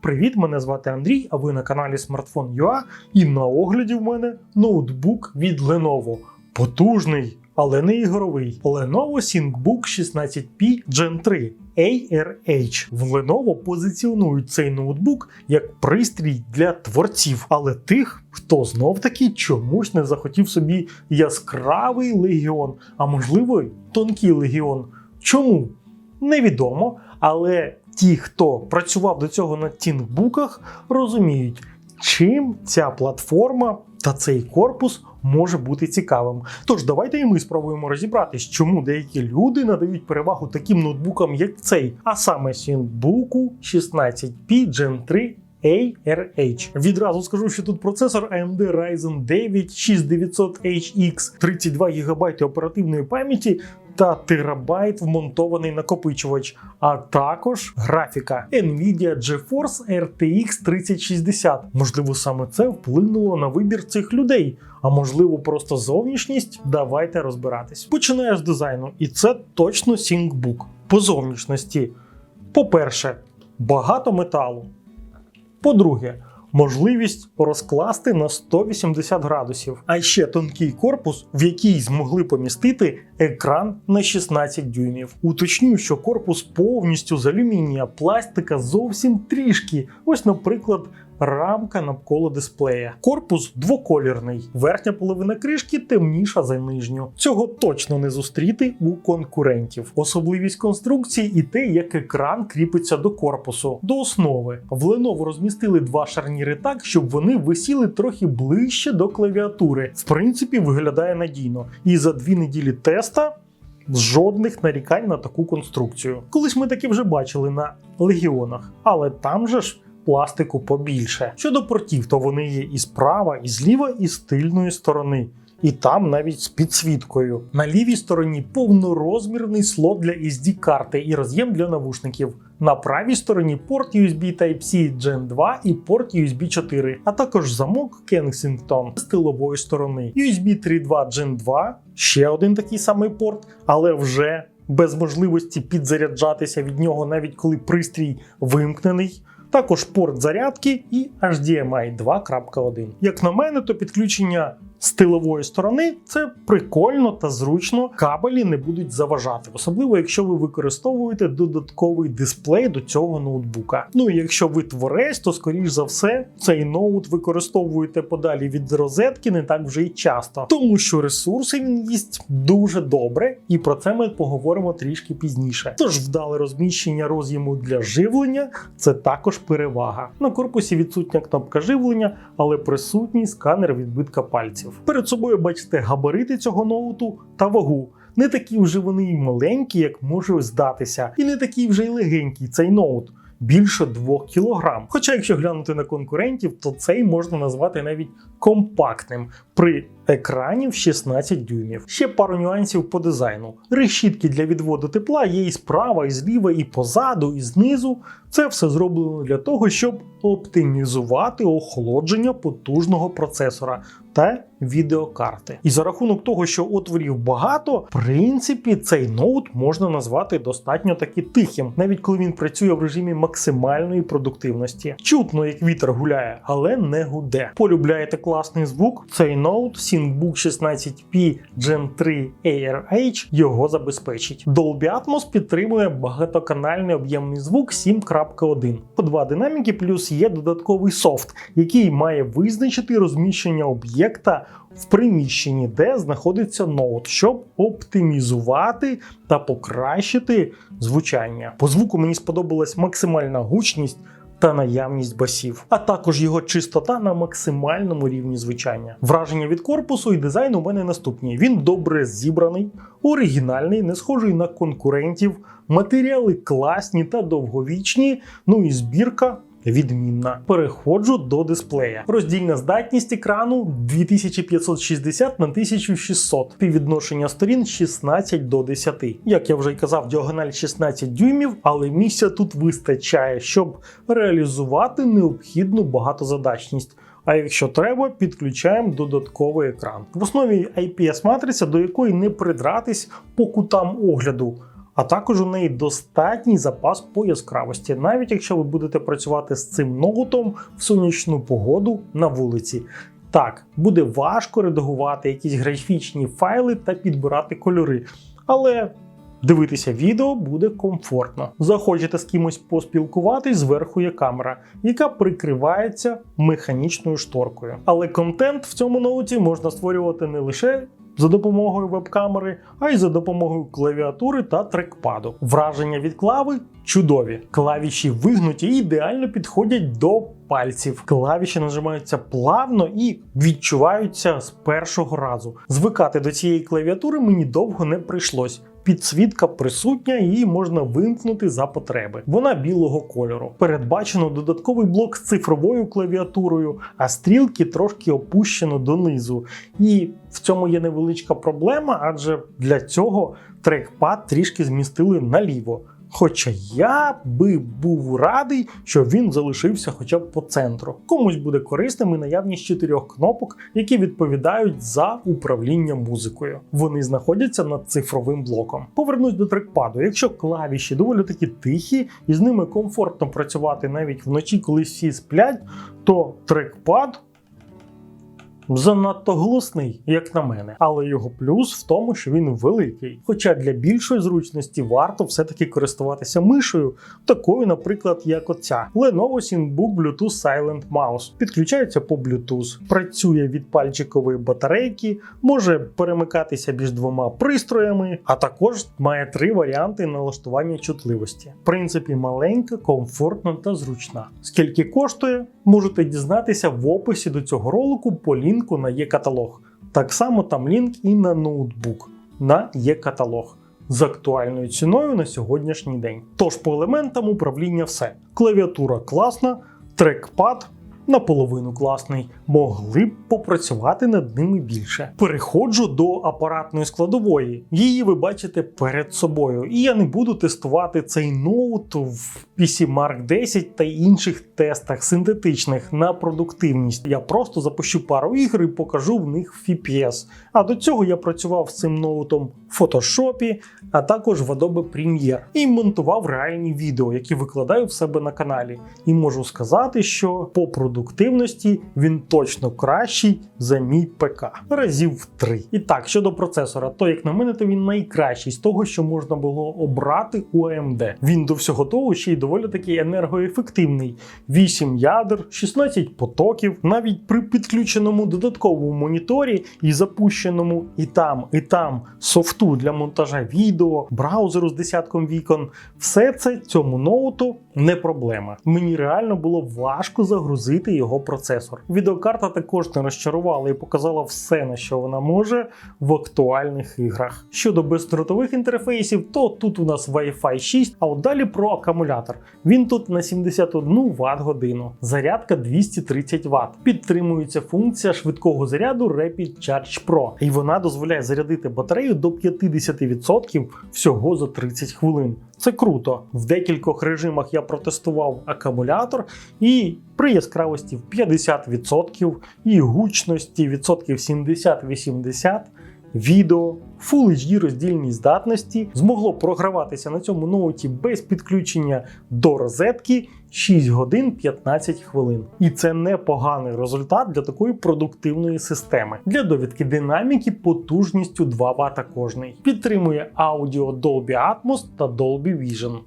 Привіт, мене звати Андрій, а ви на каналі Smartphone.ua і на огляді в мене ноутбук від Lenovo. Потужний, але не ігровий. Lenovo ThinkBook 16P Gen 3 ARH. В Lenovo позиціонують цей ноутбук як пристрій для творців, але тих, хто знов таки чомусь не захотів собі яскравий легіон, а можливо тонкий легіон. Чому? Невідомо, але ті, хто працював до цього на тінкбуках, розуміють, чим ця платформа та цей корпус може бути цікавим. Тож давайте і ми спробуємо розібратись, чому деякі люди надають перевагу таким ноутбукам, як цей, а саме ThinkBook 16P Gen 3 ARH. Відразу скажу, що тут процесор AMD Ryzen 9 6900HX, 32 ГБ оперативної пам'яті та терабайт вмонтований накопичувач, а також графіка Nvidia GeForce RTX 3060. Можливо, саме це вплинуло на вибір цих людей. А можливо, просто зовнішність. Давайте розбиратись. Починаю з дизайну, і це точно ThinkBook. По зовнішності. По-перше, багато металу. По-друге, можливість розкласти на 180 градусів, а ще тонкий корпус, в який змогли помістити екран на 16 дюймів. Уточню, що корпус повністю з алюмінія, пластика зовсім трішки. Ось, наприклад. Рамка навколо дисплея. Корпус двоколірний. Верхня половина кришки темніша за нижню. Цього точно не зустріти у конкурентів. Особливість конструкції і те, як екран кріпиться до корпусу, до основи. В Lenovo розмістили два шарніри так, щоб вони висіли трохи ближче до клавіатури. В принципі, виглядає надійно. І за дві неділі теста. Жодних нарікань на таку конструкцію. Колись ми таки вже бачили на легіонах, але там же ж пластику побільше. Щодо портів, то вони є і справа, і зліва, і з тильної сторони. І там навіть з підсвіткою. На лівій стороні повнорозмірний слот для SD карти і роз'єм для навушників. На правій стороні порт USB Type-C Gen 2 і порт USB 4, а також замок Kensington з тилової сторони. USB 3.2 Gen 2, ще один такий самий порт, але вже без можливості підзаряджатися від нього, навіть коли пристрій вимкнений. Також порт зарядки і HDMI 2.1. Як на мене, то підключення з тилової сторони це прикольно та зручно. Кабелі не будуть заважати, особливо якщо ви використовуєте додатковий дисплей до цього ноутбука. Ну і якщо ви творець, то скоріш за все цей ноут використовуєте подалі від розетки не так вже й часто, тому що ресурси він їсть дуже добре, і про це ми поговоримо трішки пізніше. Тож вдале розміщення роз'єму для живлення це також перевага. На корпусі відсутня кнопка живлення, але присутній сканер відбитка пальців. Перед собою бачите габарити цього ноуту та вагу. Не такі вже вони й маленькі, як може здатися, і не такий вже й легенький цей ноут. Більше 2 кг. Хоча, якщо глянути на конкурентів, то цей можна назвати навіть компактним при екрані в 16 дюймів. Ще пару нюансів по дизайну. Решітки для відводу тепла є і справа, і зліва, і позаду, і знизу. Це все зроблено для того, щоб оптимізувати охолодження потужного процесора та відеокарти. І за рахунок того, що отворів багато, в принципі, цей ноут можна назвати достатньо таки тихим, навіть коли він працює в режимі максимальної продуктивності. Чутно, як вітер гуляє, але не гуде. Полюбляєте класний звук? Цей ноут ThinkBook 16P Gen 3 ARH його забезпечить. Dolby Atmos підтримує багатоканальний об'ємний звук 7.1. По два динаміки, плюс є додатковий софт, який має визначити розміщення об'єкта в приміщенні, де знаходиться ноут, щоб оптимізувати та покращити звучання. По звуку мені сподобалась максимальна гучність. Та наявність басів, а також його чистота на максимальному рівні звучання. Враження від корпусу і дизайну у мене наступні. Він добре зібраний, оригінальний, не схожий на конкурентів, матеріали класні та довговічні. Ну і збірка відмінна. Переходжу до дисплея. Роздільна здатність екрану 2560 на 1600. Співвідношення сторін 16 до 10. Як я вже й казав, діагональ 16 дюймів, але місця тут вистачає, щоб реалізувати необхідну багатозадачність. А якщо треба, підключаємо додатковий екран. В основі IPS матриця, до якої не придратись по кутам огляду. А також у неї достатній запас по яскравості, навіть якщо ви будете працювати з цим ноутом в сонячну погоду на вулиці. Так, буде важко редагувати якісь графічні файли та підбирати кольори, але дивитися відео буде комфортно. Захочете з кимось поспілкуватись, зверху є камера, яка прикривається механічною шторкою. Але контент в цьому ноуті можна створювати не лише за допомогою веб-камери, а й за допомогою клавіатури та трекпаду. Враження від клави чудові. Клавіші вигнуті і ідеально підходять до пальців. Клавіші нажимаються плавно і відчуваються з першого разу. Звикати до цієї клавіатури мені довго не прийшлось. Підсвітка присутня, її можна вимкнути за потреби. Вона білого кольору. Передбачено додатковий блок з цифровою клавіатурою, а стрілки трошки опущено донизу. І в цьому є невеличка проблема, адже для цього трекпад трішки змістили наліво. Хоча я би був радий, щоб він залишився хоча б по центру. Комусь буде корисним і наявність чотирьох кнопок, які відповідають за управління музикою. Вони знаходяться над цифровим блоком. Повернусь до трекпаду. Якщо клавіші доволі таки тихі і з ними комфортно працювати навіть вночі, коли всі сплять, то трекпад занадто голосний, як на мене. Але його плюс в тому, що він великий. Хоча для більшої зручності варто все-таки користуватися мишею, такою, наприклад, як оця Lenovo ThinkBook Bluetooth Silent Mouse. Підключається по Bluetooth, працює від пальчикової батарейки, може перемикатися між двома пристроями, а також має три варіанти налаштування чутливості. В принципі, маленька, комфортна та зручна. Скільки коштує, можете дізнатися в описі до цього ролику по лінку на є-каталог. Так само там лінк і на ноутбук на є-каталог з актуальною ціною на сьогоднішній день. Тож по елементам управління все. Клавіатура класна, трекпад наполовину класний, могли б попрацювати над ними більше. Переходжу до апаратної складової. Її ви бачите перед собою. І я не буду тестувати цей ноут в PC Mark 10 та інших тестах синтетичних на продуктивність. Я просто запущу пару ігор і покажу в них FPS. А до цього я працював з цим ноутом в Photoshop, а також в Adobe Premiere і монтував реальні відео, які викладаю в себе на каналі. І можу сказати, що по продуктивності він точно кращий за мій ПК разів в три. І так, щодо процесора, то як на мене, то він найкращий з того, що можна було обрати у AMD. Він до всього того ще й доволі таки енергоефективний: 8 ядер, 16 потоків, навіть при підключеному додатковому моніторі і запущеному і там, і там софту для монтажа відео, браузеру з десятком вікон, все це цьому ноуту не проблема. Мені реально було важко загрузити його процесор. Відеокарта також не розчарувала і показала все, на що вона може в актуальних іграх. Щодо бездротових інтерфейсів, то тут у нас Wi-Fi 6, а от далі про акумулятор. Він тут на 71 Вт годину, зарядка 230 Вт. Підтримується функція швидкого заряду Rapid Charge Pro, і вона дозволяє зарядити батарею до 50% всього за 30 хвилин. Це круто. В декількох режимах я протестував акумулятор, і при яскравості в 50% і гучності відсотків 70-80 відео Full HD роздільній здатності змогло програватися на цьому ноуті без підключення до розетки 6 годин 15 хвилин. І це непоганий результат для такої продуктивної системи. Для довідки динаміки потужністю 2 Вт кожний. Підтримує аудіо Dolby Atmos та Dolby Vision.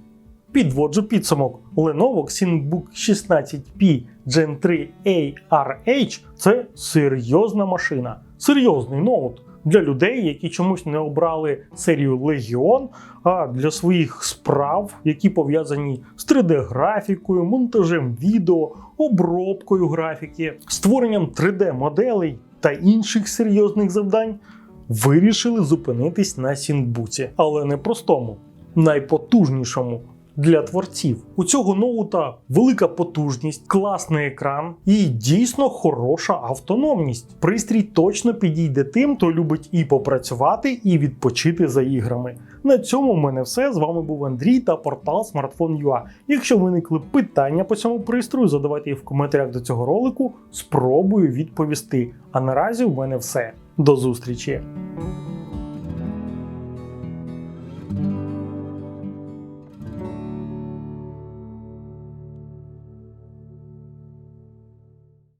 Підводжу підсумок. Lenovo ThinkBook 16P Gen 3 ARH це серйозна машина, серйозний ноут для людей, які чомусь не обрали серію Legion, а для своїх справ, які пов'язані з 3D-графікою, монтажем відео, обробкою графіки, створенням 3D-моделей та інших серйозних завдань, вирішили зупинитись на Сінбуці, але не простому, найпотужнішому. Для творців у цього ноута велика потужність, класний екран і дійсно хороша автономність. Пристрій точно підійде тим, хто любить і попрацювати, і відпочити за іграми. На цьому в мене все. З вами був Андрій та портал Smartphone.ua. Якщо виникли питання по цьому пристрою, задавайте їх в коментарях до цього ролику. Спробую відповісти. А наразі в мене все. До зустрічі!